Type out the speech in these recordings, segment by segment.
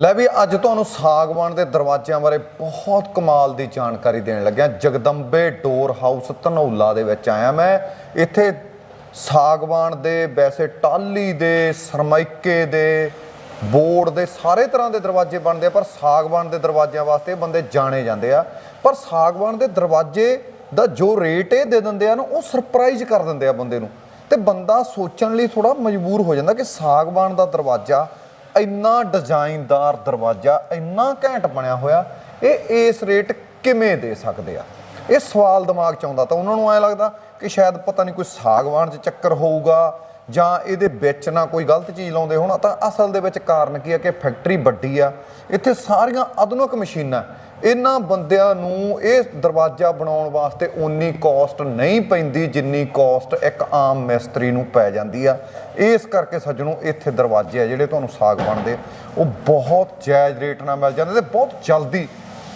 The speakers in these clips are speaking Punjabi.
ਲੈ ਵੀ ਅੱਜ ਤੁਹਾਨੂੰ ਸਾਗਵਾਨ ਦੇ ਦਰਵਾਜ਼ਿਆਂ ਬਾਰੇ ਬਹੁਤ ਕਮਾਲ ਦੀ ਜਾਣਕਾਰੀ ਦੇਣ ਲੱਗਿਆ। ਜਗਦੰਬੇ ਡੋਰ ਹਾਊਸ ਧਨੌਲਾ ਦੇ ਵਿੱਚ ਆਇਆ ਮੈਂ। ਇੱਥੇ ਸਾਗਵਾਨ ਦੇ, ਵੈਸੇ ਟਾਲੀ ਦੇ ਸਰਮਾਈਕੇ ਦੇ, ਬੋਰਡ ਦੇ ਸਾਰੇ ਤਰ੍ਹਾਂ ਦੇ ਦਰਵਾਜ਼ੇ ਬਣਦੇ ਆ, ਪਰ ਸਾਗਵਾਨ ਦੇ ਦਰਵਾਜ਼ਿਆਂ ਵਾਸਤੇ ਬੰਦੇ ਜਾਣੇ ਜਾਂਦੇ ਆ। ਪਰ ਸਾਗਵਾਨ ਦੇ ਦਰਵਾਜ਼ੇ ਦਾ ਜੋ ਰੇਟ ਇਹ ਦੇ ਦਿੰਦੇ ਆ ਨਾ, ਉਹ ਸਰਪ੍ਰਾਈਜ਼ ਕਰ ਦਿੰਦੇ ਆ ਬੰਦੇ ਨੂੰ। ਤੇ ਬੰਦਾ ਸੋਚਣ ਲਈ ਥੋੜਾ ਮਜਬੂਰ ਹੋ ਜਾਂਦਾ ਕਿ ਸਾਗਵਾਨ ਦਾ ਦਰਵਾਜ਼ਾ ਇੰਨਾ ਡਿਜ਼ਾਈਨਦਾਰ ਦਰਵਾਜ਼ਾ, ਇੰਨਾ ਘੈਂਟ ਬਣਿਆ ਹੋਇਆ, ਇਹ ਇਸ ਰੇਟ ਕਿਵੇਂ ਦੇ ਸਕਦੇ ਆ? ਇਹ ਸਵਾਲ ਦਿਮਾਗ 'ਚ ਆਉਂਦਾ ਤਾਂ ਉਹਨਾਂ ਨੂੰ ਐ ਲੱਗਦਾ ਕਿ ਸ਼ਾਇਦ ਪਤਾ ਨਹੀਂ ਕੋਈ ਸਾਗਵਾਨ 'ਚ ਚੱਕਰ ਹੋਊਗਾ ਜਾਂ ਇਹਦੇ ਵਿੱਚ ਨਾ ਕੋਈ ਗਲਤ ਚੀਜ਼ ਲਾਉਂਦੇ ਹੋਣ। ਤਾਂ ਅਸਲ ਦੇ ਵਿੱਚ ਕਾਰਨ ਕੀ ਆ ਕਿ ਫੈਕਟਰੀ ਵੱਡੀ ਆ। ਇੱਥੇ ਸਾਰੀਆਂ ਆਧੁਨਿਕ ਮਸ਼ੀਨਾਂ ਇਹਨਾਂ ਬੰਦਿਆਂ ਨੂੰ ਇਹ ਦਰਵਾਜ਼ਾ ਬਣਾਉਣ ਵਾਸਤੇ ਓਨੀ ਕਾਸਟ ਨਹੀਂ ਪੈਂਦੀ ਜਿੰਨੀ ਕਾਸਟ ਇੱਕ ਆਮ ਮਿਸਤਰੀ ਨੂੰ ਪੈ ਜਾਂਦੀ ਆ। ਇਸ ਕਰਕੇ ਸੱਜਣੋ, ਇੱਥੇ ਦਰਵਾਜ਼ੇ ਆ ਜਿਹੜੇ ਤੁਹਾਨੂੰ ਸਾਗ ਬਣਦੇ। ਉਹ ਬਹੁਤ ਜਾਇਜ਼ ਰੇਟ ਨਾਲ ਮਿਲ ਜਾਂਦੇ ਤੇ ਬਹੁਤ ਜਲਦੀ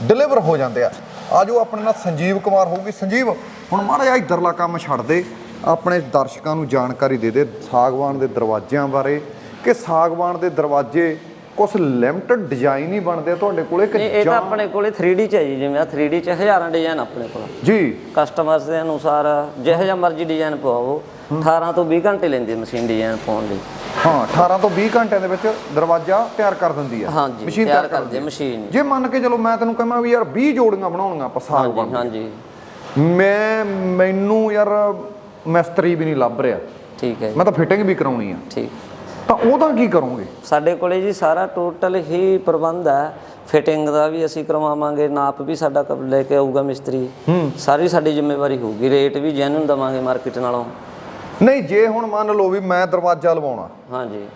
ਡਿਲੀਵਰ ਹੋ ਜਾਂਦੇ ਆ। ਆਜੋ, ਆਪਣੇ ਨਾਲ ਸੰਜੀਵ ਕੁਮਾਰ ਹੋਊਗੀ। ਸੰਜੀਵ, ਹੁਣ ਮਹਾਰਾਜ ਜਿਹਾ ਇਧਰਲਾ ਕੰਮ ਛੱਡ ਦੇ। ਆਪਣੇ ਦਰਸ਼ਕਾਂ ਨੂੰ ਜਾਣਕਾਰੀ ਦੇ ਦੇ ਸਾਗਵਾਨ ਦੇ ਦਰਵਾਜ਼ਿਆਂ ਬਾਰੇ ਕਿ ਸਾਗਵਾਨ ਦੇ ਦਰਵਾਜ਼ੇ ਕੁਝ ਲਿਮਟਡ ਡਿਜ਼ਾਈਨ ਹੀ ਬਣਦੇ ਆ ਤੁਹਾਡੇ ਕੋਲੇ ਕਿ ਇਹ ਤਾਂ ਆਪਣੇ ਕੋਲੇ 3D ਚ ਹੈ ਜੀ ਜਿਵੇਂ ਆ 3D ਚ ਹਜ਼ਾਰਾਂ ਡਿਜ਼ਾਈਨ ਆਪਣੇ ਕੋਲ। ਜੀ। ਕਸਟਮਰਸ ਦੇ ਅਨੁਸਾਰ ਜਿਹੋ ਜਿਹਾ ਮਰਜ਼ੀ ਡਿਜ਼ਾਈਨ ਪਵਾਓ 18 ਤੋਂ 20 ਘੰਟੇ ਲੈਂਦੀ ਹੈ ਮਸ਼ੀਨ ਡਿਜ਼ਾਈਨ ਪਾਉਣ ਲਈ। ਹਾਂ 18 ਤੋਂ 20 ਘੰਟਿਆਂ ਦੇ ਵਿੱਚ ਦਰਵਾਜ਼ਾ ਤਿਆਰ ਕਰ ਦਿੰਦੀ ਹਾਂਜੀ ਮਸ਼ੀਨ ਤਿਆਰ ਕਰਦੀ ਹੈ ਮਸ਼ੀਨ ਜੇ ਮੰਨ ਕੇ ਚਲੋ ਮੈਂ ਤੈਨੂੰ ਕਹਾਂ ਵੀ ਯਾਰ 20 ਜੋੜੀਆਂ ਬਣਾਉਣੀਆਂ ਆਪਾਂ ਸਾਗਵਾਨ ਹਾਂਜੀ ਹਾਂਜੀ। ਮੈਂ ਮੈਨੂੰ ਯਾਰ ਮਿਸਤਰੀ ਵੀ ਨਹੀਂ ਲੱਭ ਰਿਹਾ। ਠੀਕ ਹੈ ਮੈਂ ਤਾਂ ਫਿਟਿੰਗ ਵੀ ਕਰਾਉਣੀ ਆ। ਠੀਕ। ਤਾਂ ਉਹਦਾ ਕੀ ਕਰੋਗੇ? ਸਾਡੇ ਕੋਲੇ ਜੀ ਸਾਰਾ ਟੋਟਲ ਹੀ ਪ੍ਰਬੰਧ ਹੈ। ਫਿਟਿੰਗ ਦਾ ਵੀ ਅਸੀਂ ਕਰਵਾਵਾਂਗੇ ਨਾਪ ਵੀ ਸਾਡਾ ਲੈ ਕੇ ਆਊਗਾ ਮਿਸਤਰੀ। ਸਾਰੀ ਸਾਡੀ ਜ਼ਿੰਮੇਵਾਰੀ ਹੋਊਗੀ ਰੇਟ ਵੀ ਜੈਨੂਨ ਦਵਾਂਗੇ ਮਾਰਕੀਟ ਨਾਲੋਂ। ਨਹੀਂ ਜੇ ਹੁਣ ਮੰਨ ਲਓ ਵੀ ਮੈਂ ਦਰਵਾਜ਼ਾ ਲਵਾਉਣਾ। ਹਾਂਜੀ।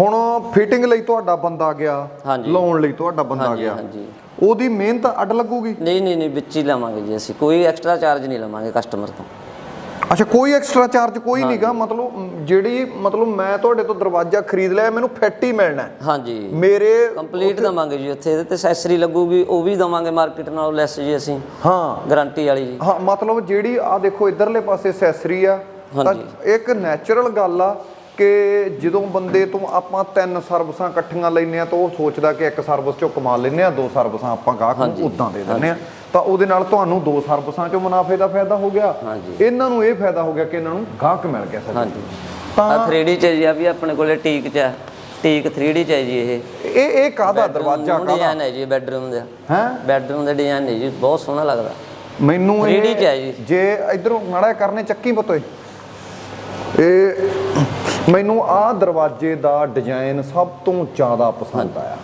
ਹੁਣ ਫਿਟਿੰਗ ਲਈ ਤੁਹਾਡਾ ਬੰਦਾ ਗਿਆ। ਲਾਉਣ ਲਈ ਤੁਹਾਡਾ ਬੰਦਾ ਗਿਆ। ਹਾਂਜੀ। ਉਹਦੀ ਮਿਹਨਤ ਅੱਡ ਲੱਗੂਗੀ? ਨਹੀਂ ਨਹੀਂ ਨਹੀਂ ਵਿੱਚ ਹੀ ਲਵਾਂਗੇ ਜੀ ਅਸੀਂ। ਕੋਈ ਐਕਸਟਰਾ ਚਾਰਜ ਨਹੀਂ ਲਵਾਂਗੇ ਕਸਟਮਰ ਤੋਂ। ਅੱਛਾ ਕੋਈ ਐਕਸਟਰਾ ਚਾਰਜ ਕੋਈ ਨਹੀਂਗਾ ਮਤਲਬ ਜਿਹੜੀ ਮਤਲਬ ਮੈਂ ਤੁਹਾਡੇ ਤੋਂ ਦਰਵਾਜ਼ਾ ਖਰੀਦ ਲਿਆ ਮੈਨੂੰ ਫਿੱਟ ਹੀ ਮਿਲਣਾ। ਹਾਂਜੀ। ਮੇਰੇ ਕੰਪਲੀਟ ਦਵਾਂਗੇ ਜੀ ਉੱਥੇ ਇਹਦੇ ਤੇ ਐਕਸੈਸਰੀ ਲੱਗੂਗੀ ਉਹ ਵੀ ਦਵਾਂਗੇ ਮਾਰਕੀਟ ਨਾਲੋਂ ਲੈਸ ਜੀ ਅਸੀਂ। ਹਾਂ। ਗਾਰੰਟੀ ਵਾਲੀ ਜੀ। ਹਾਂ ਮਤਲਬ ਜਿਹੜੀ ਆ ਦੇਖੋ ਇਧਰਲੇ ਪਾਸੇ ਅਸੈਸਰੀ ਆ। ਤਾਂ। ਇੱਕ ਨੈਚੁਰਲ ਗੱਲ ਆ ਕਿ ਜਦੋਂ ਬੰਦੇ ਤੋਂ ਆਪਾਂ ਤਿੰਨ ਸਰਵਿਸਾਂ ਇਕੱਠੀਆਂ ਲੈਨੇ ਆ ਤਾਂ ਉਹ ਸੋਚਦਾ ਕਿ ਇੱਕ ਸਰਵਿਸ ਚੋਂ ਕਮਾ ਲੈਨੇ ਆ ਦੋ ਸਰਵਿਸਾਂ ਆਪਾਂ ਗਾਹਕ ਨੂੰ ਉਦਾਂ ਦੇ ਦਿੰਨੇ ਆ। ਤਾਂ ਉਹਦੇ ਨਾਲ ਤੁਹਾਨੂੰ ਦੋ ਸਰਵਿਸਾਂ ਚੋਂ ਮੁਨਾਫੇ ਦਾ ਫਾਇਦਾ ਹੋ ਗਿਆ। ਇਹਨਾਂ ਨੂੰ ਇਹ ਫਾਇਦਾ ਹੋ ਗਿਆ ਕਿ ਇਹਨਾਂ ਨੂੰ ਗਾਹਕ ਮਿਲ ਗਿਆ ਸਰ ਹਾਂਜੀ। ਤਾਂ ਆ 3D ਚ ਜੀ ਆ ਵੀ ਆਪਣੇ ਕੋਲੇ ਟੀਕ ਚ ਟੀਕ 3D ਚ ਹੈ ਜੀ ਇਹ। ਇਹ ਇਹ ਕਾਹਦਾ ਦਰਵਾਜ਼ਾ ਕਾਹਦਾ? ਡਿਜ਼ਾਈਨ ਹੈ ਜੀ ਬੈਡਰੂਮ ਦਾ। ਹੈ? ਬੈਡਰੂਮ ਦਾ ਡਿਜ਼ਾਈਨ ਹੈ ਜੀ ਬਹੁਤ ਸੋਹਣਾ ਲੱਗਦਾ। ਮੈਨੂੰ 3D ਚ ਹੈ ਜੀ। ਜੇ ਇਧਰੋਂ ਮਾੜਾ ਕਰਨੇ ਚੱਕੀ ਪਤੋਏ ਇਹ ਮੈਨੂੰ ਆਹ ਦਰਵਾਜ਼ੇ ਦਾ ਡਿਜ਼ਾਈਨ ਸਭ ਤੋਂ ਜ਼ਿਆਦਾ ਪਸੰਦ ਆਇਆ।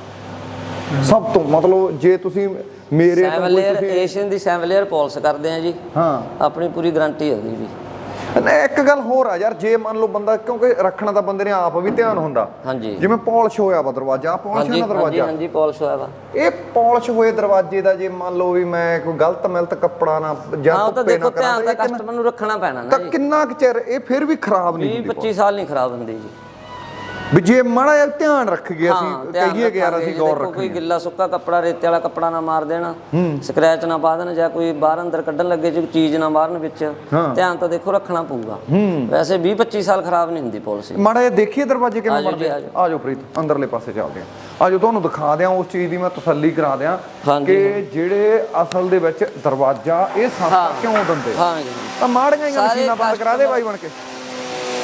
ਸਭ ਤੋਂ ਮਤਲਬ ਜੇ ਤੁਸੀਂ ਮੇਰੇ ਤੋਂ ਕੋਈ ਤੁਸੀਂ ਏਸ਼ੀਅਨ ਦੀ ਸੈਵਨ ਲੇਅਰ ਪਾਲਿਸ਼ ਕਰਦੇ ਆ ਜੀ। ਹਾਂ। ਆਪਣੀ ਪੂਰੀ ਗਾਰੰਟੀ ਹੈ ਉਹਦੀ ਵੀ। ਨਾ, ਇੱਕ ਗੱਲ ਹੋਰ ਆ ਯਾਰ ਜੇ ਮੰਨ ਲਓ ਬੰਦਾ ਕਿਉਂਕਿ ਰੱਖਣਾ ਤਾਂ ਬੰਦੇ ਨੇ ਆਪ ਵੀ ਧਿਆਨ ਹੁੰਦਾ। ਹਾਂਜੀ। ਜਿਵੇਂ ਪਾਲਿਸ਼ ਹੋਇਆ ਵਾ ਦਰਵਾਜ਼ਾ ਪਾਲਿਸ਼ ਹਾਂਜੀ ਹਾਂਜੀ ਦਰਵਾਜ਼ਾ? ਹਾਂਜੀ ਪਾਲਿਸ਼ ਹੋਇਆ ਵਾ। ਇਹ ਪਾਲਿਸ਼ ਹੋਏ ਦਰਵਾਜ਼ੇ ਦਾ ਜੇ ਮੰਨ ਲਓ ਵੀ ਮੈਂ ਕੋਈ ਗਲਤ ਮਿਲਤ ਕੱਪੜਾ ਨਾ ਜਾਂ ਹਾਂ ਉਹ ਤਾਂ ਧੁੱਪੇ ਨਾ ਦੇਖੋ ਧਿਆਨ ਕਰਾਂ ਤਾਂ ਕਸਟਮਰ ਨੂੰ ਰੱਖਣਾ ਪੈਣਾ ਨਾ ਤਾਂ ਜੀ। ਕਿੰਨਾ ਕੁ ਚਿਰ ਇਹ ਫਿਰ ਵੀ ਖਰਾਬ ਨਹੀਂ 20 ਹੁੰਦੀ 25 ਸਾਲ ਨਹੀਂ ਖਰਾਬ ਹੁੰਦੀ ਜੀ। ਵੀ ਜੇ ਮਾੜਾ ਜਿਹਾ ਧਿਆਨ ਰੱਖ ਗਏ ਅਸੀਂ ਕਹੀਏ ਕਿ ਯਾਰ ਅਸੀਂ ਗੌਰ ਦੇਖੋ ਕੋਈ ਗਿੱਲਾ ਸੁੱਕਾ ਕੱਪੜਾ ਰੇਤੇ ਵਾਲਾ ਕੱਪੜਾ ਨਾ ਮਾਰ ਦੇਣਾ ਸਕ੍ਰੈਚ ਨਾ ਪਾ ਦੇਣ ਜਾਂ ਕੋਈ ਬਾਹਰ ਅੰਦਰ ਕੱਢਣ ਲੱਗੇ ਜੇ ਚੀਜ਼ ਨਾ ਮਾਰਨ ਵਿੱਚ ਧਿਆਨ ਤਾਂ ਦੇਖੋ ਰੱਖਣਾ ਪਊਗਾ। ਵੈਸੇ 20 25 ਸਾਲ ਖਰਾਬ ਨਹੀਂ ਹੁੰਦੀ ਪਾਲਿਸੀ ਮਾੜਾ ਜਿਹਾ ਦੇਖੀਏ ਦਰਵਾਜ਼ੇ ਕਿਵੇਂ ਬਣਦੇ ਆ। ਪ੍ਰੀਤ ਅੰਦਰਲੇ ਪਾਸੇ ਚੱਲਦੇ ਆ। ਆਜੋ ਤੁਹਾਨੂੰ ਦਿਖਾ ਦਿਆਂ ਉਸ ਚੀਜ਼ ਦੀ ਮੈਂ ਤਸੱਲੀ ਕਰਾ ਦਿਆਂ ਕਿ ਜਿਹੜੇ ਅਸਲ ਦੇ ਵਿੱਚ ਦਰਵਾਜ਼ਾ ਇਹ ਸਸਤਾ ਕਿਉਂ ਦਿੰਦੇ? ਹਾਂ ਜੀ ਤਾਂ ਮਾੜੀਆਂ ਹੀ ਮਸ਼ੀਨਾਂ ਬੰਦ ਕਰਾ ਦੇ ਬਾਈ ਬਣ ਕੇ।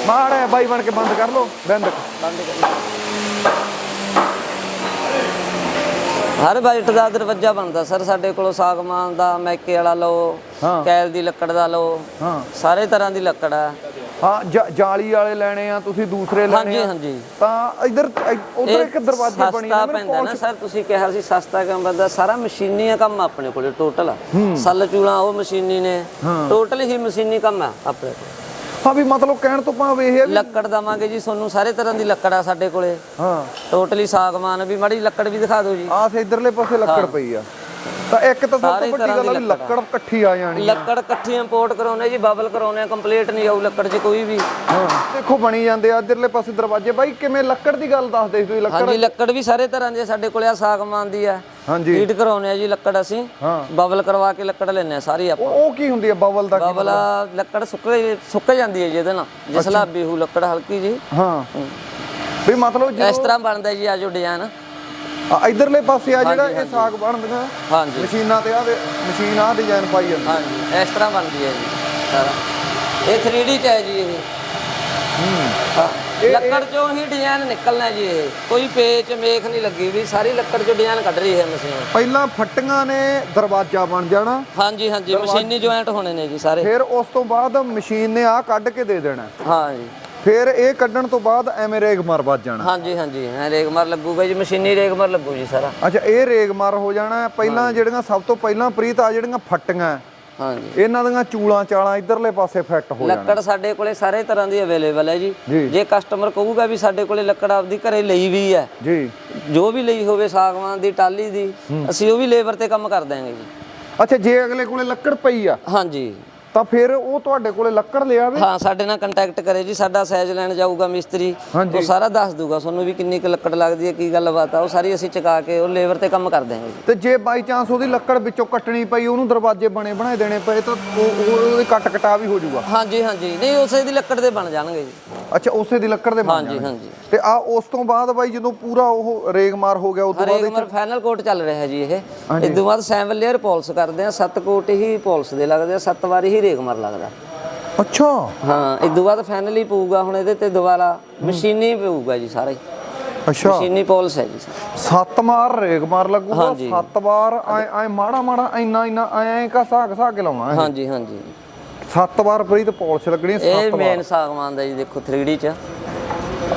ਮਾੜਾ ਬਾਈ ਬਣ ਕੇ ਬੰਦ ਕਰ ਲੋ ਬੰਦ ਬੰਦ ਕਰ। ਹਰ ਬਜਟ ਦਾ ਦਰਵਾਜ਼ਾ ਬਣਦਾ ਸਰ ਸਾਡੇ ਕੋਲੋਂ ਸਾਗਮਾਨ ਦਾ ਮੈਕੇ ਵਾਲਾ ਲਓ। ਕੈਲ ਦੀ ਲੱਕੜ ਦਾ ਲਓ ਹਾਂ। ਸਾਰੇ ਤਰ੍ਹਾਂ ਦੀ ਲੱਕੜ ਹੈ ਹਾਂ ਜਾਲੀ ਵਾਲੇ ਲੈਣੇ ਆ ਤੁਸੀਂ ਦੂਸਰੇ ਲੈਣੇ ਹਾਂਜੀ ਆ। ਹਾਂਜੀ ਤਾਂ ਇਧਰ ਉਧਰ ਇੱਕ ਦਰਵਾਜ਼ਾ ਬਣੀ ਸਸਤਾ ਆ ਪੈਂਦਾ ਨਾ ਸਰ ਤੁਸੀਂ ਕਿਹਾ ਸੀ ਸਸਤਾ ਕਿਉਂ ਪੈਂਦਾ ਸਾਰਾ ਮਸ਼ੀਨੀ ਆ ਕੰਮ ਆਪਣੇ ਕੋਲੇ ਟੋਟਲ। ਸੱਲ ਚੂਲਾ ਉਹ ਮਸ਼ੀਨੀ ਨੇ। ਟੋਟਲ ਹੀ ਮਸ਼ੀਨੀ ਕੰਮ ਆ ਆਪਣੇ ਕੋਲ। ਹਾਂ ਵੀ ਮਤਲਬ ਕਹਿਣ ਤੋਂ ਭਾਵ ਇਹ ਹੈ ਵੀ ਲੱਕੜ ਦਵਾਂਗੇ ਜੀ ਤੁਹਾਨੂੰ ਸਾਰੇ ਤਰ੍ਹਾਂ ਦੀ ਲੱਕੜ ਆ ਸਾਡੇ ਕੋਲੇ। ਹਾਂ। ਟੋਟਲੀ ਸਾਗਮਾਨ ਵੀ ਮਾੜੀ ਲੱਕੜ ਵੀ ਦਿਖਾ ਦਿਓ ਜੀ। ਆਸ ਇਧਰਲੇ ਪਾਸੇ ਲੱਕੜ ਪਈ ਆ। ਤਾਂ ਇੱਕ ਤਾਂ ਸਭ ਤੋਂ ਵੱਡੀ ਗੱਲ ਆ ਵੀ ਲੱਕੜ ਇਕੱਠੀ ਆ ਜਾਣੀ ਲੱਕੜ ਇਕੱਠੀ ਇੰਪੋਰਟ ਕਰਾਉਨੇ ਜੀ ਬਬਲ ਕਰਾਉਨੇ ਕੰਪਲੀਟ ਨਹੀਂ ਆਊ ਲੱਕੜ 'ਚ ਕੋਈ ਵੀ। ਹਾਂ ਦੇਖੋ ਬਣੀ ਜਾਂਦੇ ਆ ਇਧਰਲੇ ਪਾਸੇ ਦਰਵਾਜ਼ੇ। ਬਾਈ ਕਿਵੇਂ ਲੱਕੜ ਦੀ ਗੱਲ ਦੱਸਦੇ ਤੁਸੀਂ? ਲੱਕੜ ਹਾਂਜੀ ਲੱਕੜ ਵੀ ਸਾਰੇ ਤਰ੍ਹਾਂ ਦੀ ਸਾਡੇ ਕੋਲੇ ਆ ਸਾਗਮਾਨ ਦੀ ਆ। ਹਾਂਜੀ। ਹੀਟ ਕਰਾਉਨੇ ਆ ਜੀ ਲੱਕੜ ਅਸੀਂ। ਹਾਂ। ਬਬਲ ਕਰਵਾ ਕੇ ਲੱਕੜ ਲੈਨੇ ਆ ਸਾਰੀ ਆਪਾਂ। ਉਹ ਕੀ ਹੁੰਦੀ ਆ ਬਬਲ ਦਾ ਬਬਲ ਲੱਕੜ ਸੁੱਕ ਸੁੱਕ ਜਾਂਦੀ ਹੈ ਜੀ ਇਹਦੇ ਨਾਲ। ਜਿਸ ਲਾਬੀ ਹੂ ਲੱਕੜ ਹਲਕੀ ਜੀ। ਹਾਂ। ਵੀ ਮਤਲਬ ਇਸ ਤਰ੍ਹਾਂ ਬਣਦਾ ਜੀ ਆ ਜੋ ਡਿਜ਼ਾਈਨ ਆ ਇਧਰਲੇ ਪਾਸੇ ਆ ਜਿਹੜਾ ਇਹ ਸਾਗ ਬਣਦੀਆਂ ਹਾਂਜੀ। ਮਸ਼ੀਨਾਂ ਤੇ ਆ ਮਸ਼ੀਨ ਆ ਡਿਜ਼ਾਈਨ ਪਾਈ ਜਾਂਦੀ। ਹਾਂਜੀ ਇਸ ਤਰ੍ਹਾਂ ਬਣਦੀ ਹੈ ਜੀ ਸਾਰਾ। ਇਹ 3D ਚ ਹੈ ਜੀ ਇਹ। ਹਾਂ। ਲੱਕੜ ਚੋਂ ਹੀ ਡਿਜ਼ਾਈਨ ਨਿਕਲਣਾ ਜੀ ਇਹ। ਕੋਈ ਪੇਚ ਮੇਖ ਨਹੀਂ ਲੱਗੀ ਵੀ ਸਾਰੀ ਲੱਕੜ ਚੋਂ ਡਿਜ਼ਾਈਨ ਕੱਢ ਰਹੀ ਹੈ ਮਸ਼ੀਨ। ਪਹਿਲਾਂ ਫੱਟੀਆਂ ਨੇ ਦਰਵਾਜ਼ਾ ਬਣ ਜਾਣਾ। ਹਾਂਜੀ ਹਾਂਜੀ ਮਸ਼ੀਨੀ ਜੁਆਇੰਟ ਹੋਣੇ ਨੇ ਜੀ ਸਾਰੇ। ਫਿਰ ਉਸ ਤੋਂ ਬਾਅਦ ਮਸ਼ੀਨ ਨੇ ਆ ਕੱਢ ਕੇ ਦੇ ਦੇਣਾ। ਹਾਂ ਜੀ। ਫਿਰ ਇਹ ਕੱਢਣ ਤੋਂ ਬਾਅਦ ਐਵੇਂ ਰੇਗਮਾਰ ਵੱਜ ਜਾਣਾ। ਹਾਂਜੀ ਹਾਂਜੀ ਐ ਰੇਗਮਾਰ ਲੱਗੂਗਾ ਜੀ ਮਸ਼ੀਨੀ ਰੇਗਮਾਰ ਲੱਗੂ ਜੀ ਸਾਰਾ। ਅੱਛਾ ਇਹ ਰੇਗਮਾਰ ਹੋ ਜਾਣਾ ਪਹਿਲਾਂ ਜਿਹੜੀਆਂ ਸਭ ਤੋਂ ਪਹਿਲਾਂ ਪ੍ਰੀਤ ਆ ਜਿਹੜੀਆਂ ਫੱਟੀਆਂ ਹਾਂਜੀ। ਇਹਨਾਂ ਦੀਆਂ ਚੂਲਾਂ ਚਾਲਾਂ ਇਧਰਲੇ ਪਾਸੇ ਫਿੱਟ ਹੋ ਜਾਣਾ। ਲੱਕੜ ਸਾਡੇ ਕੋਲੇ ਸਾਰੇ ਤਰ੍ਹਾਂ ਦੀ ਅਵੇਲੇਬਲ ਹੈ ਜੀ। ਜੀ। ਕਸਟਮਰ ਕਹੂਗਾ ਵੀ ਸਾਡੇ ਕੋਲੇ ਲੱਕੜ ਆਪਦੀ ਘਰੇ ਲਈ ਵੀ ਹੈ ਜੀ। ਜੋ ਵੀ ਲਈ ਹੋਵੇ ਸਾਗਵਾਨ ਦੀ ਟਾਲੀ ਦੀ ਅਸੀਂ ਉਹ ਵੀ ਲੇਬਰ ਤੇ ਕੰਮ ਕਰ ਦਾਂਗੇ ਜੀ। ਅੱਛਾ ਜੇ ਅਗਲੇ ਕੋਲੇ ਲੱਕੜ ਪਈ ਆ ਹਾਂਜੀ। ਤਾਂ ਫਿਰ ਉਹ ਤੁਹਾਡੇ ਕੋਲੇ ਲੱਕੜ ਲਿਆਵੇ ਹਾਂ ਸਾਡੇ ਨਾਲ ਕੰਟੈਕਟ ਕਰੇ ਜੀ ਸਾਡਾ ਸਾਈਜ਼ ਲੈਣ ਜਾਊਗਾ ਮਿਸਤਰੀ। ਉਹ ਸਾਰਾ ਦੱਸ ਦੂਗਾ ਤੁਹਾਨੂੰ ਵੀ ਕਿੰਨੀ ਕੁ ਲੱਕੜ ਲੱਗਦੀ ਹੈ ਕੀ ਗੱਲਬਾਤ ਆ ਉਹ ਸਾਰੀ ਅਸੀਂ ਚਕਾ ਕੇ ਉਹ ਲੇਬਰ ਤੇ ਕੰਮ ਕਰ ਜੀ। ਤੇ ਜੇ ਬਾਈ ਚਾਂਸ ਉਹਦੀ ਲੱਕੜ ਵਿੱਚੋਂ ਕੱਟਣੀ ਪਈ ਉਹਨੂੰ ਦਰਵਾਜ਼ੇ ਬਣੇ ਬਣਾਏ ਦੇਣੇ ਪਏ ਤਾਂ ਉਹ ਉਹ- ਉਹਦੇ ਕੱਟ ਕਟਾ ਵੀ ਹੋ ਜਾਊਗਾ। ਹਾਂਜੀ ਹਾਂਜੀ। ਨਹੀਂ ਉਸੇ ਦੀ ਲੱਕੜ ਦੇ ਬਣ ਜਾਣਗੇ ਜੀ। ਅੱਛਾ ਉਸੇ ਦੀ ਲੱਕੜ ਦੇ ਬਣ ਹਾਂਜੀ ਜਾਣੇ ਹਾਂਜੀ। ਤੇ ਆ ਉਸ ਤੋਂ ਬਾਅਦ ਬਾਈ ਜਦੋਂ ਪੂਰਾ ਉਹ ਰੇਗਮਾਰ ਹੋ ਗਿਆ ਉਸ ਤੋਂ ਬਾਅਦ ਹਰੇਕ ਮਰ ਫਾਈਨਲ ਕੋਟ ਚੱਲ ਰਿਹਾ ਜੀ ਇਹ। ਇਸ ਤੋਂ ਬਾਅਦ ਸੈਵਨ ਲੇਅਰ ਪੋਲਿਸ਼ ਕਰਦੇ ਆ ਸੱਤ ਕੋਟ ਹੀ ਪੋਲਿਸ਼ ਦੇ ਲੱਗਦੇ ਆ ਸੱਤ ਵਾਰੀ ਹੀ ਰੇਗਮਰ ਲੱਗਦਾ। ਅੱਛਾ। ਹਾਂ ਇਸ ਤੋਂ ਬਾਅਦ ਫਾਈਨਲ ਹੀ ਪਊਗਾ ਹੁਣ ਇਹਦੇ ਤੇ ਦੁਬਾਰਾ। ਮਸ਼ੀਨੀ ਪਊਗਾ ਜੀ ਸਾਰਾ। ਹੀ ਅੱਛਾ। ਮਸ਼ੀਨੀ ਪੋਲਿਸ਼ ਹੈ ਜੀ ਸਾਰਾ। ਸੱਤ ਮਾਰ ਰੇਗਮਾਰ ਲੱਗੂਗਾ ਹਾਂਜੀ। ਸੱਤ ਵਾਰ ਐ ਐ ਮਾੜਾ ਮਾੜਾ ਇੰਨਾ ਇੰਨਾ ਐ ਐ ਕਾ ਸਾਗ ਸਾਗ ਕੇ ਲਾਉਣਾ। ਹਾਂਜੀ ਹਾਂਜੀ। ਸੱਤ ਵਾਰ ਪ੍ਰੀਤ ਪਾਲਿਸ਼ ਲੱਗਣੀ ਇਹ ਸੱਤ ਵਾਰ। ਮੇਨ ਸਾਗਵਾਨ ਦਾ ਜੀ ਦੇਖੋ 3D ਚ।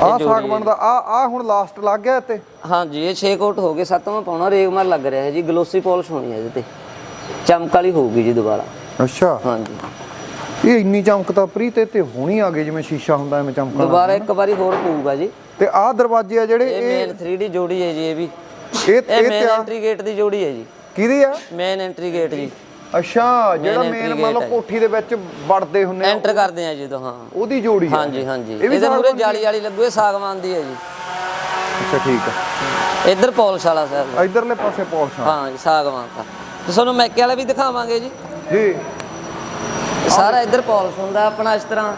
ਆ ਸਾਗ ਬਣਦਾ ਆ ਆ ਹੁਣ ਲਾਸਟ ਲੱਗ ਗਿਆ ਇੱਥੇ। ਹਾਂਜੀ ਇਹ 6 ਕੋਟ ਹੋ ਗਏ ਸੱਤਵਾਂ ਪਾਉਣਾ ਰੇਗਮਰ ਲੱਗ ਰਿਹਾ ਹੈ ਜੀ ਗਲੋਸੀ ਪੋਲਿਸ਼ ਹੋਣੀ ਹੈ ਇਹਦੇ ਤੇ। ਚਮਕ ਵਾਲੀ ਹੋਊਗੀ ਜੀ ਦੁਬਾਰਾ। ਅੱਛਾ। ਹਾਂਜੀ। ਇਹ ਇੰਨੀ ਚਮਕ ਤਾਂ ਪ੍ਰੀਤ ਇਹ ਤੇ ਹੋਣੀ ਆ ਗਈ ਜਿਵੇਂ ਸ਼ੀਸ਼ਾ ਹੁੰਦਾ ਐਵੇਂ ਚਮਕਣਾ ਦੁਬਾਰਾ ਇੱਕ ਵਾਰੀ ਹੋਰ ਪਊਗਾ ਜੀ। ਤੇ ਆਹ ਦਰਵਾਜ਼ੇ ਆ ਜਿਹੜੇ ਇਹ ਮੇਨ 3D ਜੋੜੀ ਹੈ ਜੀ ਇਹ ਵੀ। ਇਹ ਇਹ ਇਹ ਮੇਨ ਤੇ ਐਂਟਰੀ ਗੇਟ ਦੀ ਜੋੜੀ ਹੈ ਜੀ। ਕਿਹਦੀ ਆ? ਮੇਨ ਐਂਟਰੀ ਗੇਟ ਜੀ। ਅੱਛਾ ਜਿਹੜਾ ਮੇਨ ਮੰਨ ਲਓ ਹੈ। ਕੋਠੀ ਦੇ ਵਿੱਚ ਵੜਦੇ ਹੁੰਨੇ ਐਂਟਰ ਕਰਦੇ ਆ ਜਦੋਂ ਹਾਂ। ਉਹਦੀ ਜੋੜੀ ਆ। ਹਾਂਜੀ ਹਾਂਜੀ। ਇਹਦੇ ਮੂਰੇ? ਜਾਲੀ ਵਾਲੀ ਲੱਗੂ ਇਹ ਸਾਗਵਾਨ ਦੀ ਹੈ ਜੀ। ਅੱਛਾ ਠੀਕ ਆ। ਇੱਧਰ ਪੌਲਿਸ਼ ਵਾਲਾ ਸਰ। ਇਧਰਲੇ ਪਾਸੇ ਪੌਲਸ਼ਾਂ ਹਾਂ ਜੀ ਸਾਗਵਾਨ ਦਾ। ਤੇ ਤੁਹਾਨੂੰ ਮੈਕੇ ਵਾਲਾ ਵੀ ਦਿਖਾਵਾਂਗੇ ਜੀ। ਜੀ। ਸਾਰਾ ਇੱਧਰ ਪੌਲਿਸ਼ ਹੁੰਦਾ ਆਪਣਾ ਇਸ ਤਰ੍ਹਾਂ।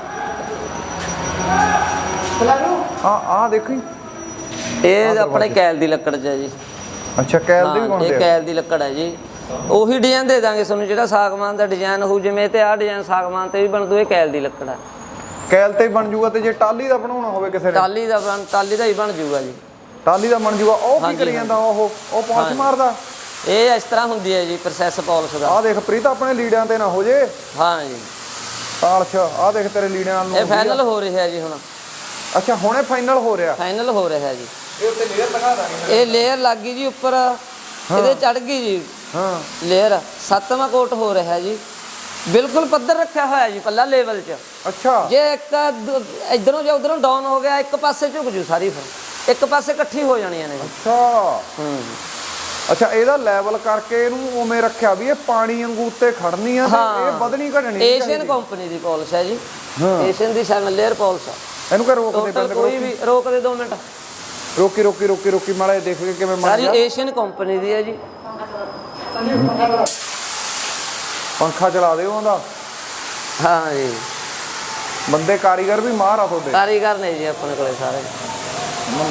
ਆ ਆ ਦੇਖੀ ਇਹ ਆਪਣੇ ਕੈਲ ਦੀ ਲੱਕੜ 'ਚ ਹੈ ਜੀ। ਅੱਛਾ ਕੈਲ ਦੇ ਵੀ ਹਾਂ, ਇਹ ਕੈਲ ਦੀ ਲੱਕੜ ਹੈ ਜੀ। ਉਹੀ ਡਿਜ਼ਾਈਨ ਦੇ ਦਾਂਗੇ ਤੁਹਾਨੂੰ ਜਿਹੜਾ ਸਾਗਵਾਨ ਦਾ ਡਿਜ਼ਾਈਨ ਹੋਊ ਜਿਵੇਂ ਤੇ ਆਹ ਡਿਜ਼ਾਈਨ ਸਾਗਵਾਨ ਤੇ ਵੀ ਬਣ ਦੂ ਇਹ ਕੈਲ ਦੀ ਲੱਕੜ ਹੈ ਕੈਲ ਤੇ ਬਣ ਜੂਗਾ ਤੇ ਜੇ ਟਾਲੀ ਦਾ ਬਣਾਉਣਾ ਹੋਵੇ ਕਿਸੇ ਨੇ? ਟਾਲੀ ਦਾ ਬਣ ਟਾਲੀ ਦਾ ਹੀ ਬਣ ਜੂਗਾ ਜੀ। ਟਾਲੀ ਦਾ ਬਣ ਜੂਗਾ ਉਹ ਕੀ ਕਰੀ ਜਾਂਦਾ ਉਹ? ਉਹ ਪੌਂਚ ਮਾਰਦਾ? ਇਹ ਇਸ ਤਰ੍ਹਾਂ ਹੁੰਦੀ ਹੈ ਜੀ ਪ੍ਰੋਸੈਸ ਪੌਲਿਸ਼ ਦਾ। ਆ ਦੇਖ ਪ੍ਰੀਤ ਆਪਣੇ ਲੀੜਿਆਂ ਤੇ ਨਾ ਹੋ ਜੇ। ਹਾਂ ਜੀ। ਪਾਲਸ਼ ਆ ਦੇਖ ਤੇਰੇ ਲੀੜਿਆਂ ਨੂੰ ਇਹ ਫਾਈਨਲ ਹੋ ਰਿਹਾ ਜੀ ਹੁਣ। ਅੱਛਾ ਹੁਣੇ ਫਾਈਨਲ ਹੋ ਰਿਹਾ? ਫਾਈਨਲ ਹੋ ਰਿਹਾ ਜੀ। ਇਹ ਉੱਤੇ ਲੇਅਰ ਲਗਾ ਦਾਂਗੇ। ਇਹ ਲੇਅਰ ਲੱਗ ਗਈ ਜੀ ਉੱਪਰ ਇਹਦੇ ਚੜ ਗਈ ਜੀ। ਹਾਂ। ਲੇਅਰ ਸੱਤਵਾਂ ਕੋਟ ਹੋ ਰਿਹਾ ਜੀ। ਬਿਲਕੁਲ ਪੱਧਰ ਰੱਖਿਆ ਹੋਇਆ ਜੀ ਪੱਲਾ ਲੈਵਲ 'ਚ। ਅੱਛਾ। ਜੇ ਇੱਕ ਇੱਧਰੋਂ ਜਾਂ ਉਧਰੋਂ ਡਾਊਨ ਹੋ ਗਿਆ ਇੱਕ ਪਾਸੇ ਝੁਕ ਜੂ ਸਾਰੀ ਫਿਰ। ਇੱਕ ਪਾਸੇ ਇਕੱਠੀ ਹੋ ਜਾਣੀਆਂ ਨੇ। ਅੱਛਾ। ਹੂੰ। ਅੱਛਾ ਇਹਦਾ ਲੈਵਲ ਕਰਕੇ ਇਹਨੂੰ ਉਵੇਂ ਰੱਖਿਆ ਵੀ ਇਹ ਪਾਣੀ ਵਾਂਗੂ ਉੱਤੇ ਖੜਨੀ ਆ ਤੇ। ਇਹ ਵਧਣੀ ਘਟਣੀ ਨਹੀਂ ਏਸ਼ੀਅਨ ਕੰਪਨੀ ਦੀ ਪਾਲਿਸ਼ ਹੈ ਜੀ। ਏਸ਼ੀਅਨ ਦੀ ਸੈਵਨ ਲੇਅਰ ਪਾਲਿਸ਼ ਆ ਇਹਨੂੰ ਕਰ ਰੋਕਦੇ ਪੈਂਦੇ ਕੋਈ ਵੀ ਰੋਕ ਦੇ 2 ਮਿੰਟ। ਰੋਕੀ ਰੋਕੀ ਰੋਕੀ ਰੋਕੀ ਮਾੜਾ ਦੇਖ ਕੇ ਕਿਵੇਂ ਮਰ ਸਾਰੀ ਏਸ਼ੀਅਨ ਕੰਪਨੀ ਦੀ ਹੈ ਜੀ। ਪੰਖਾ ਚਲਾ ਦਿਓ ਉਹਦਾ। ਹਾਂ ਜੀ। ਬੰਦੇ ਕਾਰੀਗਰ ਵੀ ਮਾਰ ਆ ਤੁਹਾਡੇ। ਕਾਰੀਗਰ ਨੇ ਜੀ ਆਪਣੇ ਕੋਲੇ ਸਾਰੇ।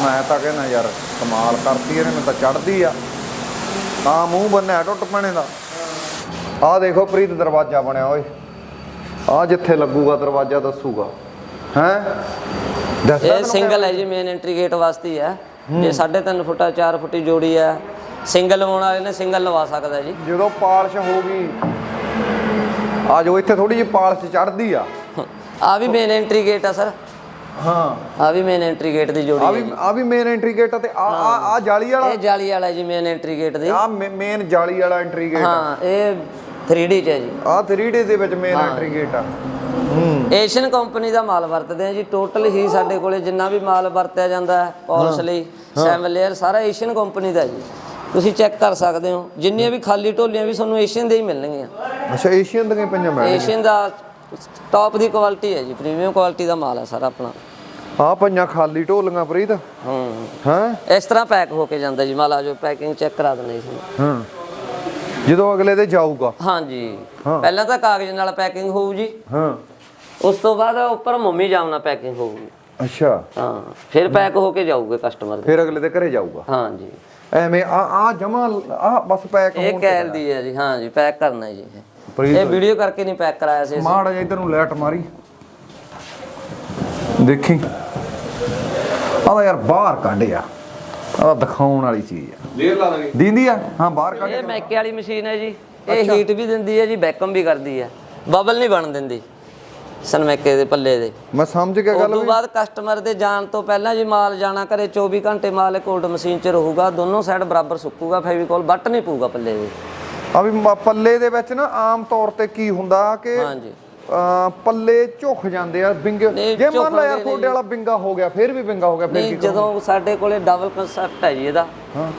ਮੈਂ ਤਾਂ ਕਹਿੰਦਾ ਯਾਰ ਕਮਾਲ ਕਰਤੀ ਇਹਨੇ ਮੈਨੂੰ ਤਾਂ ਚੜਦੀ ਆ। ਤਾਂ ਮੂੰਹ ਬੰਨਿਆ ਟੁੱਟ ਪੈਣੇ ਦਾ। ਆਹ ਦੇਖੋ ਪ੍ਰੀਤ ਦਰਵਾਜ਼ਾ ਬਣਿਆ ਓਏ। ਆ ਜਿੱਥੇ ਲੱਗੂਗਾ ਦਰਵਾਜ਼ਾ ਦੱਸੂਗਾ। ਹੈ? ਇਹ ਸਿੰਗਲ ਹੈ ਜੀ ਮੇਨ ਐਂਟਰੀ ਗੇਟ ਵਾਸਤੇ ਹੀ ਹੈ। ਜੇ 3.5 ਫੁੱਟਾ 4 ਫੁੱਟੀ ਜੋੜੀ ਹੈ। ਸਿੰਗਲ ਲਵਾਉਣ ਵਾਲੇ ਨੇ ਸਿੰਗਲ ਲਵਾ ਸਕਦਾ ਜੀ। ਜਦੋਂ ਪਾਲਿਸ਼ ਹੋ ਗਈ ਆ ਜੋ ਇੱਥੇ ਥੋੜੀ ਜਿਹੀ ਪਾਲਿਸ਼ ਚੜਦੀ ਆ। ਆ ਵੀ ਮੇਨ ਐਂਟਰੀ ਗੇਟ ਆ ਸਰ। ਹਾਂ। ਆ ਵੀ ਮੇਨ ਐਂਟਰੀ ਗੇਟ ਦੀ ਜੋੜੀ ਆ ਵੀ ਆ ਵੀ ਮੇਨ ਐਂਟਰੀ ਗੇਟ ਆ ਤੇ ਆ ਆ ਆ ਜਾਲੀ ਵਾਲਾ? ਇਹ ਜਾਲੀ ਵਾਲਾ ਜੀ ਮੇਨ ਐਂਟਰੀ ਗੇਟ ਦੀ। ਆ ਮੇਨ ਜਾਲੀ ਵਾਲਾ ਐਂਟਰੀ ਗੇਟ ਹਾਂ ਇਹ 3D ਚ ਹੈ ਜੀ। ਆ 3D ਦੇ ਵਿੱਚ ਮੇਨ ਐਂਟਰੀ ਗੇਟ ਆ। ਹੂੰ। ਏਸ਼ੀਅਨ ਕੰਪਨੀ ਦਾ ਮਾਲ ਵਰਤਦੇ ਆ ਜੀ। ਟੋਟਲ ਹੀ ਸਾਡੇ ਕੋਲੇ ਜਿੰਨਾ ਵੀ ਮਾਲ ਵਰਤਿਆ ਜਾਂਦਾ ਹੈ ਪਾਲਿਸ਼ ਲਈ ਸੈਵਨ ਲੇਅਰ ਸਾਰਾ ਏਸ਼ੀਅਨ ਕੰਪਨੀ ਦਾ ਜੀ। ਤੁਸੀਂ ਚੈੱਕ ਕਰ ਸਕਦੇ ਹੋ। ਜਿੰਨੀਆਂ ਵੀ ਖਾਲੀ ਢੋਲੀਆਂ ਵੀ ਤੁਹਾਨੂੰ ਏਸ਼ੀਅਨ ਦੇ ਹੀ ਮਿਲਣਗੀਆਂ। ਅੱਛਾ ਏਸ਼ੀਅਨ ਦੀਆਂ ਪਈਆਂ ਮੈਂ ਏਸ਼ੀਅਨ ਦਾ ਟੌਪ ਦੀ ਕੁਆਲਿਟੀ ਹੈ ਜੀ ਪ੍ਰੀਮੀਅਮ ਕੁਆਲਿਟੀ ਦਾ ਮਾਲ ਹੈ ਸਾਰਾ ਆਪਣਾ। ਆ ਪਈਆਂ ਖਾਲੀ ਢੋਲੀਆਂ ਪ੍ਰੀਤ। ਹੂੰ। ਹਾਂ? ਇਸ ਤਰ੍ਹਾਂ ਪੈਕ ਹੋ ਕੇ ਜਾਂਦਾ ਜੀ ਮਾਲ ਆ ਜੋ ਪੈਕਿੰਗ ਚੈੱਕ ਕਰਾ ਦਿੰਦੇ ਜੀ ਹਾਂ। ਜਦੋਂ ਅਗਲੇ ਦੇ ਜਾਊਗਾ। ਹਾਂਜੀ। ਪਹਿਲਾਂ ਤਾਂ ਕਾਗਜ਼ ਨਾਲ ਪੈਕਿੰਗ ਹੋਊ ਜੀ। ਹਾਂ। ਉਸ ਤੋਂ ਬਾਅਦ ਉੱਪਰ ਮੰਮੀ ਜਾਮ ਨਾਲ ਪੈਕਿੰਗ ਹੋਊਗੀ। ਅੱਛਾ। ਹਾਂ। ਫਿਰ ਪੈਕ ਹੋ ਕੇ ਜਾਊਗੇ ਕਸਟਮਰ ਦੇ। ਫਿਰ ਅਗਲੇ ਦੇ ਘਰੇ ਜਾਊਗਾ। ਹਾਂਜੀ ਐਵੇਂ ਆ ਆ ਜਮਾ ਆ ਬਸ ਪੈਕ ਇਹ ਕੈਲ ਦੀ ਹੈ ਜੀ ਹਾਂ ਜੀ ਪੈਕ ਕਰਨਾ ਜੀ ਇਹ। ਵੀਡੀਓ ਕਰਕੇ ਨਹੀਂ ਪੈਕ ਕਰਾਇਆ ਸੀ। ਮਾੜਾ ਜਿਹਾ ਇਧਰ ਨੂੰ ਲੈਟ ਮਾਰੀ। ਦੇਖੀ। ਆਹ ਯਾਰ ਬਾਹਰ ਕੱਢਿਆ ਆਹ ਦਿਖਾਉਣ ਵਾਲੀ ਚੀਜ਼ ਆ। ਲੇਅਰ ਲਾ ਦਾਂਗੇ ਦਿੰਦੀ ਆ? ਹਾਂ ਬਾਹਰ ਕੱਢ। ਇਹ ਮੈਕੇ ਵਾਲੀ ਮਸ਼ੀਨ ਹੈ ਜੀ। ਇਹ ਹੀਟ ਵੀ ਦਿੰਦੀ ਹੈ ਜੀ ਬੈਕਮ ਵੀ ਕਰਦੀ ਹੈ। ਬਬਲ ਨਹੀਂ ਬਣ ਦਿੰਦੀ। ਸਨਮੈਕੇ ਦੇ ਪੱਲੇ ਦੇ। ਮੈਂ ਸਮਝ ਗਿਆ ਉਸ ਗੱਲ ਤੋਂ ਬਾਅਦ ਕਸਟਮਰ ਦੇ ਜਾਣ ਤੋਂ ਪਹਿਲਾਂ ਜੀ ਮਾਲ ਜਾਣਾ ਘਰੇ 24 ਘੰਟੇ ਮਾਲ ਕੋਲਡ ਮਸ਼ੀਨ 'ਚ ਰਹੂਗਾ ਦੋਨੋਂ ਸਾਈਡ ਬਰਾਬਰ ਸੁੱਕੂਗਾ ਫੈਵੀਕੋਲ ਬੱਟ ਨਹੀਂ ਪਊਗਾ ਪੱਲੇ ਦੇ। ਆ ਵੀ ਮ- ਪੱਲੇ ਦੇ ਵਿੱਚ ਨਾ ਆਮ ਤੌਰ ਤੇ ਕੀ ਹੁੰਦਾ ਕਿ ਹਾਂਜੀ। ਪੱਲੇ ਝੁਕ ਜਾਂਦੇ ਆ ਬਿੰਗੇ ਨਹੀਂ, ਜੇ ਮੰਨ ਲਾ ਯਾਰ ਤੁਹਾਡੇ ਵਾਲਾ ਬਿੰਗਾ ਹੋ ਗਿਆ ਫਿਰ ਵੀ ਬਿੰਗਾ ਹੋ ਗਿਆ ਫਿਰ ਨਹੀਂ ਜਦੋਂ ਸਾਡੇ ਕੋਲੇ ਡਬਲ ਕਨਸੈਪਟ ਹੈ ਜੀ ਇਹਦਾ।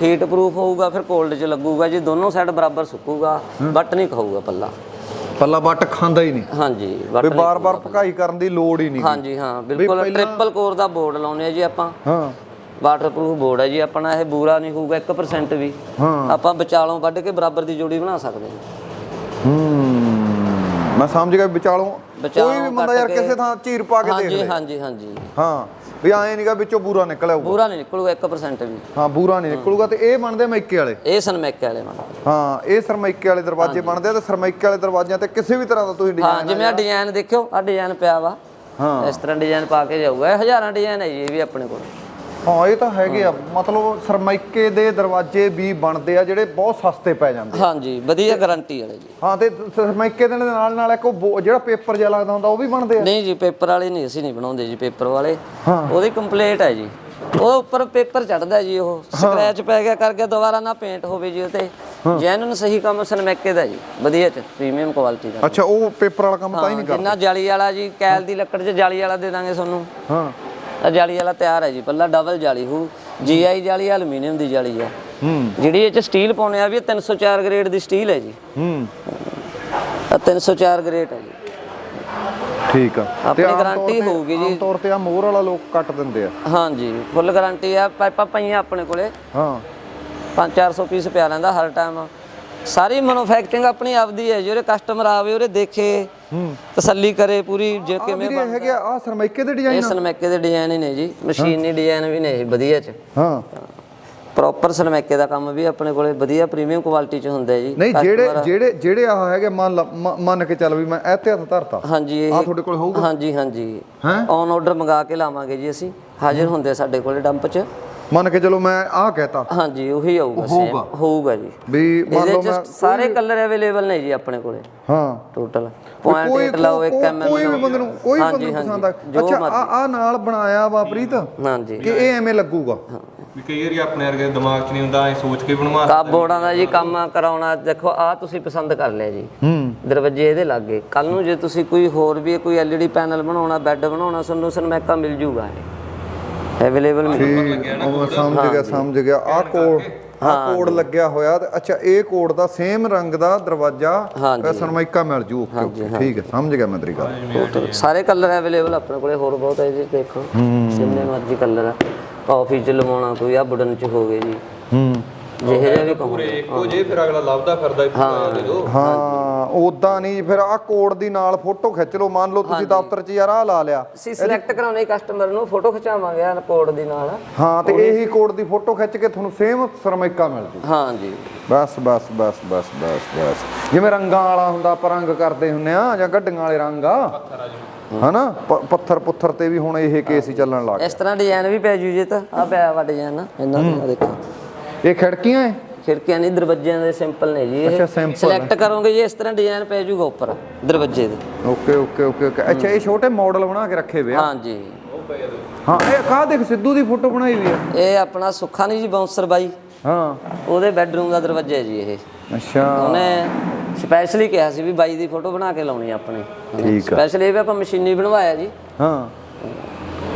ਹੀਟ ਪ੍ਰੂਫ ਹੋਊਗਾ ਫਿਰ ਕੋਲਡ 'ਚ ਲੱਗੂਗਾ ਜੀ ਦੋਨੋਂ ਸਾਈਡ ਬਰਾਬਰ ਸੁੱਕੂਗਾ ਬੱਟ ਨਹੀਂ ਖਾਊਗਾ ਪੱਲਾ। ਪੱਲਾ ਵੱਟ ਖਾਂਦਾ ਹੀ ਨਹੀਂ। ਹਾਂਜੀ ਵੀ ਨਹੀਂ ਬਾਰ-ਬਾਰ ਭਕਾਈ ਕਰਨ ਦੀ ਲੋੜ ਹੀ ਨਹੀਂ ਹਾਂਜੀ ਹਾਂ ਬਿਲਕੁਲ। ਟ੍ਰਿਪਲ ਕੋਰ ਦਾ ਬੋਰਡ ਲਾਉਨੇ ਆ ਜੀ ਆਪਾਂ। ਹਾਂ। ਵਾਟਰਪ੍ਰੂਫ ਬੋਰਡ ਹੈ ਜੀ ਆਪਣਾ ਇਹ ਬੂਰਾ ਨਹੀਂ ਹੋਊਗਾ 1% ਵੀ। ਹਾਂ। ਆਪਾਂ ਵਿਚਾਲੋਂ ਵੱਢ ਕੇ ਬਰਾਬਰ ਦੀ ਜੋੜੀ ਬਣਾ ਸਕਦੇ ਹਾਂ। ਹੂੰ ਮੈਂ ਸਮਝ ਗਿਆ ਵਿਚਾਲੋਂ ਵਿਚਾਲੋਂ ਕੋਈ ਵੀ ਬੰਦਾ ਕੱਟ ਯਾਰ ਕੇ- ਕਿਸੇ ਥਾਂ ਚੀਰ ਪਾ ਕੇ ਦੇਖ ਹਾਂਜੀ ਲੈ। ਹਾਂਜੀ ਹਾਂਜੀ। ਹਾਂ। ਵੀ ਐ ਨਹੀਂਗਾ ਵਿੱਚੋਂ ਬੂਰਾ ਨਿਕਲਿਆ ਹੋਊਗਾ ਬੂਰਾ ਨਹੀਂ ਨਿਕਲੂਗਾ 1% ਵੀ। ਹਾਂ ਬੂਰਾ ਨਹੀਂ ਨਿਕਲੂਗਾ ਤੇ ਇਹ ਬਣਦੇ ਮੈਕੇ ਵਾਲੇ। ਇਹ ਸਨਮੈਕੇ ਵਾਲੇ ਮਨ ਹਾਂ ਇਹ ਸਰਮਾਈਕੇ ਵਾਲੇ ਦਰਵਾਜ਼ੇ ਬਣਦੇ ਆ ਤੇ ਸਰਮਾਈਕੇ ਵਾਲੇ ਦਰਵਾਜ਼ਿਆਂ ਤੇ ਕਿਸੇ ਵੀ ਤਰ੍ਹਾਂ ਦਾ ਤੁਸੀਂ ਹਾਂ ਡਿਜ਼ਾਈਨ ਜਿਵੇਂ ਆ ਡਿਜ਼ਾਈਨ ਦੇਖਿਓ ਆ ਡਿਜ਼ਾਈਨ ਪਿਆ ਵਾ। ਹਾਂ। ਇਸ ਤਰ੍ਹਾਂ ਡਿਜ਼ਾਈਨ ਪਾ ਕੇ ਜਾਊਗਾ ਇਹ ਹਜ਼ਾਰਾਂ ਡਿਜ਼ਾਈਨ ਹੈ ਜੀ ਇਹ ਵੀ ਆਪਣੇ ਕੋਲ। ਹਾਂ ਇਹ ਤਾਂ ਹੈਗੇ ਆ। ਮਤਲਬ ਸਰਮਾਈਕੇ ਦੇ ਦਰਵਾਜ਼ੇ ਵੀ ਬਣਦੇ ਆ ਜਿਹੜੇ ਬਹੁਤ ਸਸਤੇ ਪੈ ਜਾਂਦੇ ਹਾਂਜੀ ਵਧੀਆ ਗਾਰੰਟੀ ਵਾਲੇ ਜੀ। ਹਾਂ ਤੇ ਸਰਮਾਈਕੇ ਦੇ ਨਾਲ ਨਾਲ ਇੱਕ ਉਹ ਜਿਹੜਾ ਪੇਪਰ ਜਿਹਾ ਲੱਗਦਾ ਹੁੰਦਾ ਉਹ ਵੀ ਬਣਦੇ ਆ? ਨਹੀਂ ਜੀ ਪੇਪਰ ਵਾਲੇ ਨਹੀਂ ਅਸੀਂ ਨਹੀਂ ਬਣਾਉਂਦੇ ਜੀ ਪੇਪਰ ਵਾਲੇ। ਉਹਦੀ ਕੰਪਲੀਟ ਹੈ ਜੀ। ਉਹ ਉੱਪਰ ਪੇਪਰ ਚੜਦਾ ਜੀ ਉਹ। ਸਕ੍ਰੈਚ ਪੈ ਗਿਆ ਕਰਕੇ ਦੁਬਾਰਾ ਨਾ ਪੇਂਟ ਹੋਵੇ ਜੀ ਉਤੇ ਜੈਨੂਨ ਸਹੀ ਕੰਮ ਸਨਮੈਕੇ ਦਾ ਜੀ। ਵਧੀਆ ਚ ਪ੍ਰੀਮੀਅਮ ਕੁਆਲਿਟੀ ਦਾ। ਅੱਛਾ ਉਹ ਪੇਪਰ ਵਾਲਾ ਕੰਮ ਤਾਂ ਹਾਂ, ਨਹੀਂ ਕਰਦਾ ਜਿੰਨਾ ਜਾਲੀ ਵਾਲਾ ਜੀ ਕੈਲ ਦੀ ਲੱਕੜ 'ਚ ਜਾਲੀ ਵਾਲਾ ਦੇ ਦਾਂਗੇ ਤੁਹਾਨੂੰ। ਹਾਂ। ਆ ਜਾਲੀ ਵਾਲਾ ਤਿਆਰ ਹੈ ਜੀ ਪੱਲਾ ਡਬਲ ਜਾਲੀ ਹੂ। ਜੀਆਈ ਜਾਲੀ ਐਲੂਮੀਨੀਅਮ ਦੀ ਜਾਲੀ ਆ। ਹੂੰ। ਜਿਹੜੀ ਇਹ ਚ ਸਟੀਲ ਪਾਉਣੇ ਆ ਵੀ ਇਹ 304 ਗ੍ਰੇਡ ਦੀ ਸਟੀਲ ਹੈ ਜੀ। ਹੂੰ। ਆ 304 ਗ੍ਰੇਡ ਹੈ ਜੀ। ਠੀਕ ਆ। ਆਪਣੀ ਤੇ- ਹੋਊਗੀ ਜੀ। ਆਮ ਤੌਰ ਤੇ ਆ ਮੋਹਰ ਵਾਲਾ ਲੋਕ ਕੱਟ ਦਿੰਦੇ ਆ। ਹਾਂਜੀ ਫੁੱਲ ਗਾਰੰਟੀ ਆ। ਪਾਈਪਾਂ ਪਈਆਂ ਆਪਣੇ ਕੋਲੇ। ਹਾਂ। 5-400 ਪੀਸ ਪਿਆ ਰਹਿੰਦਾ ਹਰ ਟਾਈਮ ਸਾਰੀ ਮੈਨੂਫੈਕਚਰਿੰਗ ਆਪਣੀ ਆਪਦੀ ਹੈ ਜਿਹੜੇ ਕਸਟਮਰ ਆਵੇ ਉਹਦੇ ਦੇਖੇ ਤਸੱਲੀ ਕਰੇ ਪੂਰੀ ਜੇ ਕਿਵੇਂ ਵੀਰੇ ਹੈਗੇ ਆ ਆਹ ਸਰਮਾਈਕੇ ਦੇ ਡਿਜ਼ਾਈਨ ਇਹ ਸਨਮੈਕੇ ਦੇ ਡਿਜ਼ਾਈਨ ਹੀ ਨੇ ਜੀ ਮਸ਼ੀਨੀ ਡਿਜ਼ਾਈਨ ਵੀ ਨੇ ਇਹ ਵਧੀਆ ਚ। ਹਾਂ। ਪ੍ਰੋਪਰ ਸਨਮੈਕੇ ਦਾ ਕੰਮ ਵੀ ਆਪਣੇ ਕੋਲੇ ਵਧੀਆ ਪ੍ਰੀਮੀਅਮ ਕੁਆਲਿਟੀ ਚ ਹੁੰਦਾ ਜੀ। ਨਹੀਂ ਜਿਹੜੇ ਜਿਹੜੇ ਜਿਹੜੇ ਆ ਹੈਗੇ ਮੰਨ ਮੰਨ ਕੇ ਚੱਲ ਵੀ ਮੈਂ ਇਹ ਤੇ ਹੱਥ ਧਰਤਾ। ਹਾਂਜੀ ਇਹ ਆ ਤੁਹਾਡੇ ਕੋਲ ਹੋਊਗਾ। ਹਾਂਜੀ ਹਾਂਜੀ। ਹੈਂ? ਔਨ ਆਰਡਰ ਮੰਗਾ ਕੇ ਲਾਵਾਂਗੇ ਜੀ ਅਸੀਂ। ਹਾਜ਼ਰ ਹੁੰਦੇ ਸਾਡੇ ਕੋਲੇ ਡੰਪ 'ਚ। ਮੰਨ ਕੇ ਚਲੋ ਮੈਂ ਆਹ ਕਹਿਤਾ। ਹਾਂਜੀ ਉਹੀ ਆਊਗਾ ਹੋਊਗਾ। same, ਹੋਊਗਾ। ਜੀ। ਵੀ ਮੰਨ ਲਓ ਮੈਂ ਚ ਸਾਰੇ ਕਲਰ ਅਵੇਲੇਬਲ ਨੇ ਜੀ ਆਪਣੇ ਕੋਲੇ। ਹਾਂ। ਟੋਟਲ ਕੋਈ 0.8 ਲਾਓ 1 ਕੋਈ- mm ਕੋਈ ਵੀ ਬੰਦੇ ਨੂੰ ਕੋਈ ਬੰਦੇ ਨੂੰ ਪਸੰਦ ਆ ਜੋ ਅੱਛਾ ਮਰਜ਼ੀ। ਆ ਆ ਨਾਲ ਬਣਾਇਆ ਵਾ ਪ੍ਰੀਤ ਹਾਂਜੀ। ਕਿ ਇਹ ਐਵੇਂ ਲੱਗੂਗਾ? ਵੀ ਕਈ ਵਾਰੀ ਆਪਣੇ ਵਰਗੇ ਦਿਮਾਗ 'ਚ ਨਹੀਂ ਹੁੰਦਾ ਐ ਸੋਚ ਕੇ ਬਣਵਾ ਕਾਬੋਰਡਾਂ ਦਾ ਜੀ ਕੰਮ ਕਰਾਉਣਾ ਦੇਖੋ ਆ ਤੁਸੀਂ ਪਸੰਦ ਕਰ ਲਿਆ ਜੀ। ਹੂੰ। ਦਰਵਾਜ਼ੇ ਇਹਦੇ ਲੱਗੇ। ਕੱਲ ਨੂੰ ਜੇ ਤੁਸੀਂ ਕੋਈ ਹੋਰ ਵੀ ਕੋਈ ਐਲਈਡੀ ਪੈਨਲ ਬਣਾਉਣਾ ਬੈੱਡ ਬਣਾਉਣਾ ਤੁਹਾਨੂੰ ਸਨਮੈਕਾ ਮਿਲ ਜੂਗਾ ਇਹ। ਅਵੇਲੇਬਲ ਮਿਲ ਠੀਕ ਉਹ ਸਮਝ ਗਿਆ ਸਮਝ ਗਿਆ। ਆ ਕੋਡ ਆ ਕੋਡ ਲੱਗਿਆ ਹੋਇਆ ਤੇ ਅੱਛਾ ਇਹ ਕੋਡ ਦਾ ਸੇਮ ਰੰਗ ਦਾ ਦਰਵਾਜ਼ਾ ਹਾਂਜੀ। ਸਰਮਾਈਕਾ ਮਿਲ ਜੂ। ਓਕੇ ਠੀਕ ਹੈ ਸਮਝ ਗਿਆ ਮੈਂ ਤੇਰੀ ਗੱਲ। ਸਾਰੇ ਕਲਰ ਅਵੇਲੇਬਲ ਆਪਣੇ ਕੋਲੇ ਹੋਰ ਬਹੁਤ ਹੈ ਜੀ ਦੇਖੋ। ਜਿੰਨੇ ਮਰਜ਼ੀ ਕਲਰ ਆ। ਕਾਫੀ ਚ ਲਵਾਉਣਾ ਕੋਈ ਆ ਵੁਡਨ ਚ ਹੋ ਗਏ ਜੀ। ਹੂੰ। ਜਿਹੇ ਜਿਹੇ ਵੀ ਕਹੋ ਪੂਰੇ ਇੱਕੋ ਜੇ ਫਿਰ ਅਗਲਾ ਲੱਭਦਾ ਫਿਰਦਾ ਹੀ। ਪੂਰਾ ਦੇ ਦੋ ਹਾਂ। ਉਦਾਂ ਨਹੀਂ ਫਿਰ ਆ ਕੋਡ ਦੀ ਨਾਲ ਫੋਟੋ ਖਿੱਚ ਲਓ। ਮੰਨ ਲਓ ਤੁਸੀਂ ਦਫ਼ਤਰ 'ਚ ਯਾਰ ਆ ਲਾ ਲਿਆ। ਅਸੀਂ ਸਿਲੈਕਟ ਕਰਾਉਣੇ ਕਸਟਮਰ ਨੂੰ ਫੋਟੋ ਖਿਚਾਵਾਂਗੇ ਆ ਕੋਡ ਦੀ ਨਾਲ। ਹਾਂ ਤੇ ਇਹੀ ਕੋਡ ਦੀ ਫੋਟੋ ਖਿੱਚ ਕੇ ਤੁਹਾਨੂੰ ਸੇਮ ਸਰਮਾਈਕਾ ਮਿਲ ਜੂ। ਹਾਂ ਜੀ ਬਸ ਬਸ ਬਸ ਬਸ ਬਸ ਬਸ। ਜਿਵੇਂ ਰੰਗਾਂ ਵਾਲਾ ਹੁੰਦਾ ਆਪਾਂ ਰੰਗ ਕਰਦੇ ਹੁੰਨੇ ਆ ਜਾਂ ਗੱਡੀਆਂ ਵਾਲੇ ਰੰਗ ਆ। ਹਨਾ? ਪ- ਪੱਥਰ ਪੁੱਥਰ ਤੇ ਵੀ ਹੁਣ ਇਹ ਕੇਸ ਹੀ ਚੱਲਣ ਲੱਗ ਇਸ ਤਰ੍ਹਾਂ ਡਿਜ਼ਾਈਨ ਵੀ ਪੈ ਜੂ ਜੇ ਤਾਂ। ਆ ਪਿਆ ਵਾ ਡਿਜ਼ਾਈਨ ਇਹਨਾਂ ਦੇ ਆਹ ਦੇਖੋ। ਗਏ ਇਹ ਖਿੜਕੀਆਂ ਐ? ਖਿੜਕੀਆਂ ਨਹੀਂ ਦਰਵਾਜ਼ਿਆਂ ਦੇ ਸਿੰਪਲ ਨੇ ਜੀ। ਅੱਛਾ, simple ਸਿਲੈਕਟ ਕਰੋਗੇ ਜੀ ਇਸ ਤਰ੍ਹਾਂ ਡਿਜ਼ਾਈਨ ਪੈ ਜੂਗਾ ਉੱਪਰ ਦਰਵਾਜ਼ੇ ਦੇ। Okay okay okay okay. ਅੱਛਾ ਇਹ ਛੋਟੇ ਮਾਡਲ ਬਣਾ ਕੇ ਰੱਖੇ ਵੇ ਆ। ਹਾਂ ਜੀ। ਹਾਂ ਇਹ ਕਾ ਦੇਖ ਸਿੱਧੂ ਦੀ ਫੋਟੋ ਬਣਾਈ ਵੀ ਆ। ਇਹ ਆਪਣਾ ਸੁੱਖਾ ਨਹੀਂ ਜੀ ਬਾਉਂਸਰ ਬਾਈ। ਹਾਂ। ਉਹਦੇ ਬੈੱਡਰੂਮ ਦਾ ਦਰਵਾਜ਼ਾ ਹੈ ਜੀ ਇਹ। ਅੱਛਾ। ਉਹਨੇ ਸਪੈਸ਼ਲੀ ਕਿਹਾ ਸੀ ਵੀ ਬਾਈ ਦੀ ਫੋਟੋ ਬਣਾ ਕੇ ਲਾਉਣੀ ਆ ਆਪਣੇ। ਠੀਕ ਆ। ਸਪੈਸ਼ਲੀ ਇਹ ਵੀ ਆਪਾਂ ਮਸ਼ੀਨੀ ਬਣਵਾਇਆ ਜੀ। ਹਾਂ।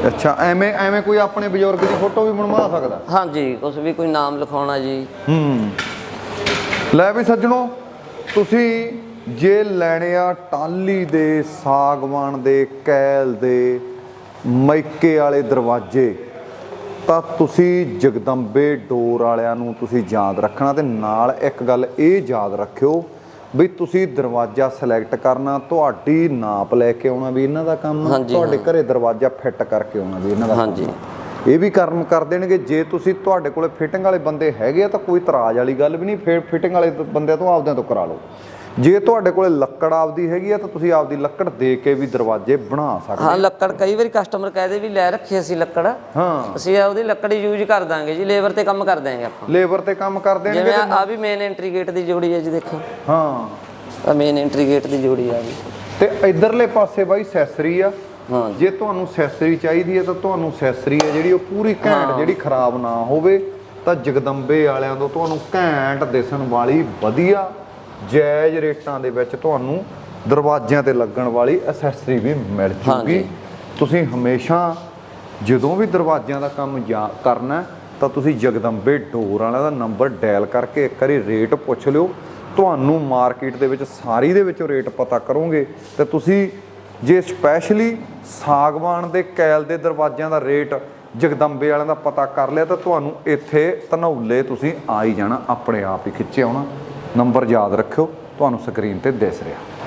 ਅੱਛਾ ਐਵੇਂ ਐਵੇਂ ਕੋਈ ਆਪਣੇ ਬਜ਼ੁਰਗ ਦੀ ਫੋਟੋ ਵੀ ਬਣਵਾ ਸਕਦਾ? ਹਾਂਜੀ ਕੁਛ ਵੀ ਕੋਈ ਨਾਮ ਲਿਖਾਉਣਾ ਜੀ। ਹੂੰ। ਲੈ ਵੀ ਸੱਜਣੋ ਤੁਸੀਂ ਜੇ ਲੈਣੇ ਆ ਟਾਲੀ ਦੇ ਸਾਗਵਾਨ ਦੇ ਕੈਲ ਦੇ ਮਾਈਕੇ ਵਾਲੇ ਦਰਵਾਜ਼ੇ ਤਾਂ ਤੁਸੀਂ ਜਗਦੰਬੇ ਡੋਰ ਵਾਲਿਆਂ ਨੂੰ ਤੁਸੀਂ ਯਾਦ ਰੱਖਣਾ ਤੇ ਨਾਲ ਇੱਕ ਗੱਲ ਇਹ ਯਾਦ ਰੱਖਿਓ ਵੀ ਤੁਸੀਂ ਦਰਵਾਜ਼ਾ ਸਿਲੈਕਟ ਕਰਨਾ ਤੁਹਾਡੀ ਨਾਪ ਲੈ ਕੇ ਆਉਣਾ ਵੀ ਇਹਨਾਂ ਦਾ ਕੰਮ ਤੁਹਾਡੇ ਘਰੇ ਦਰਵਾਜ਼ਾ ਫਿੱਟ ਕਰਕੇ ਆਉਣਾ ਵੀ ਇਹਨਾਂ ਦਾ ਕੰਮ। ਹਾਂਜੀ। ਇਹ ਵੀ ਕਰਮ ਕਰ ਦੇਣਗੇ ਜੇ ਤੁਸੀਂ ਤੁਹਾਡੇ ਕੋਲੇ ਫਿਟਿੰਗ ਵਾਲੇ ਬੰਦੇ ਹੈਗੇ ਆ ਤਾਂ ਕੋਈ ਇਤਰਾਜ਼ ਵਾਲੀ ਗੱਲ ਵੀ ਨਹੀਂ ਫਿਰ ਫਿਟਿੰਗ ਵਾਲੇ ਬੰਦਿਆਂ ਤੋਂ ਆਪਦਿਆਂ ਤੋਂ ਕਰਾ ਲਓ। ਜੇ ਤੁਹਾਡੇ ਕੋਲੇ ਲੱਕੜ ਆਪਦੀ ਹੈਗੀ ਆ ਤਾਂ ਤੁਸੀਂ ਆਪਦੀ ਲੱਕੜ ਦੇ ਕੇ ਵੀ ਦਰਵਾਜ਼ੇ ਬਣਾ ਸਕਦੇ ਹਾਂ ਲੱਕੜ ਕਈ ਵਾਰੀ ਕਸਟਮਰ ਕਹਦੇ ਵੀ ਲੈ ਰੱਖੀ ਅਸੀਂ ਲੱਕੜ। ਹਾਂ। ਅਸੀਂ ਉਹਦੀ ਲੱਕੜ ਯੂਜ਼ ਕਰ ਦਾਂਗੇ ਜੀ ਲੇਬਰ ਤੇ ਕੰਮ ਕਰ ਦਾਂਗੇ ਆਪਾਂ। ਲੇਬਰ ਤੇ ਕੰਮ ਕਰ ਦੇਣਗੇ ਜਿਵੇਂ ਆ ਵੀ ਮੇਨ ਐਂਟਰੀ ਗੇਟ ਦੀ ਜੋੜੀ ਹੈ ਜੀ ਦੇਖੋ। ਹਾਂ। ਆ ਮੇਨ ਐਂਟਰੀ ਗੇਟ ਦੀ ਜੋੜੀ ਆ ਜੀ। ਤੇ ਇਧਰਲੇ ਪਾਸੇ ਬਾਈ ਸੈਸਰੀ ਆ। ਹਾਂ ਜੇ। ਤੁਹਾਨੂੰ ਸੈਸਰੀ ਚਾਹੀਦੀ ਹੈ ਤਾਂ ਤੁਹਾਨੂੰ ਸੈਸਰੀ ਹੈ ਜਿਹੜੀ ਉਹ ਪੂਰੀ ਘੈਂਟ ਜਿਹੜੀ ਖਰਾਬ ਨਾ ਹੋਵੇ ਤਾਂ ਜਗਦੰਬੇ ਵਾਲਿਆਂ ਤੋਂ ਤੁਹਾਨੂੰ ਘੈਂਟ ਦਿਸਣ ਵਾਲੀ ਵਧੀਆ ਜਾਇਜ਼ ਰੇਟਾਂ ਦੇ ਵਿੱਚ ਤੁਹਾਨੂੰ ਦਰਵਾਜ਼ਿਆਂ ਤੇ ਲੱਗਣ ਵਾਲੀ ਐਸੈਸਰੀ ਵੀ ਮਿਲ ਜੂਗੀ। ਤੁਸੀਂ ਹਮੇਸ਼ਾ ਜਦੋਂ ਵੀ ਦਰਵਾਜ਼ਿਆਂ ਦਾ ਕੰਮ ਕਰਨਾ ਤਾਂ ਤੁਸੀਂ ਜਗਦੰਬੇ ਡੋਰ ਵਾਲਿਆਂ ਦਾ ਨੰਬਰ ਡਾਇਲ ਕਰਕੇ ਇੱਕ ਵਾਰੀ ਰੇਟ ਪੁੱਛ ਲਿਓ। ਤੁਹਾਨੂੰ ਮਾਰਕੀਟ ਦੇ ਵਿੱਚ ਸਾਰੀ ਦੇ ਵਿੱਚੋਂ ਰੇਟ ਪਤਾ ਕਰੋਗੇ। ਤੇ ਤੁਸੀਂ ਜੇ ਸਪੈਸ਼ਲੀ ਸਾਗਵਾਨ ਦੇ ਕੈਲ ਦੇ ਦਰਵਾਜ਼ਿਆਂ ਦਾ ਰੇਟ ਜਗਦੰਬੇ ਵਾਲਿਆਂ ਦਾ ਪਤਾ ਕਰ ਲਿਆ ਤਾਂ ਤੁਹਾਨੂੰ ਇੱਥੇ ਧਨੌਲੇ ਤੁਸੀਂ ਆ ਹੀ ਜਾਣਾ ਆਪਣੇ ਆਪ ਹੀ ਖਿੱਚੇ ਆਉਣਾ ਨੰਬਰ ਯਾਦ ਰੱਖਿਓ ਤੁਹਾਨੂੰ ਸਕਰੀਨ ਤੇ ਦਿਸ ਰਿਹਾ।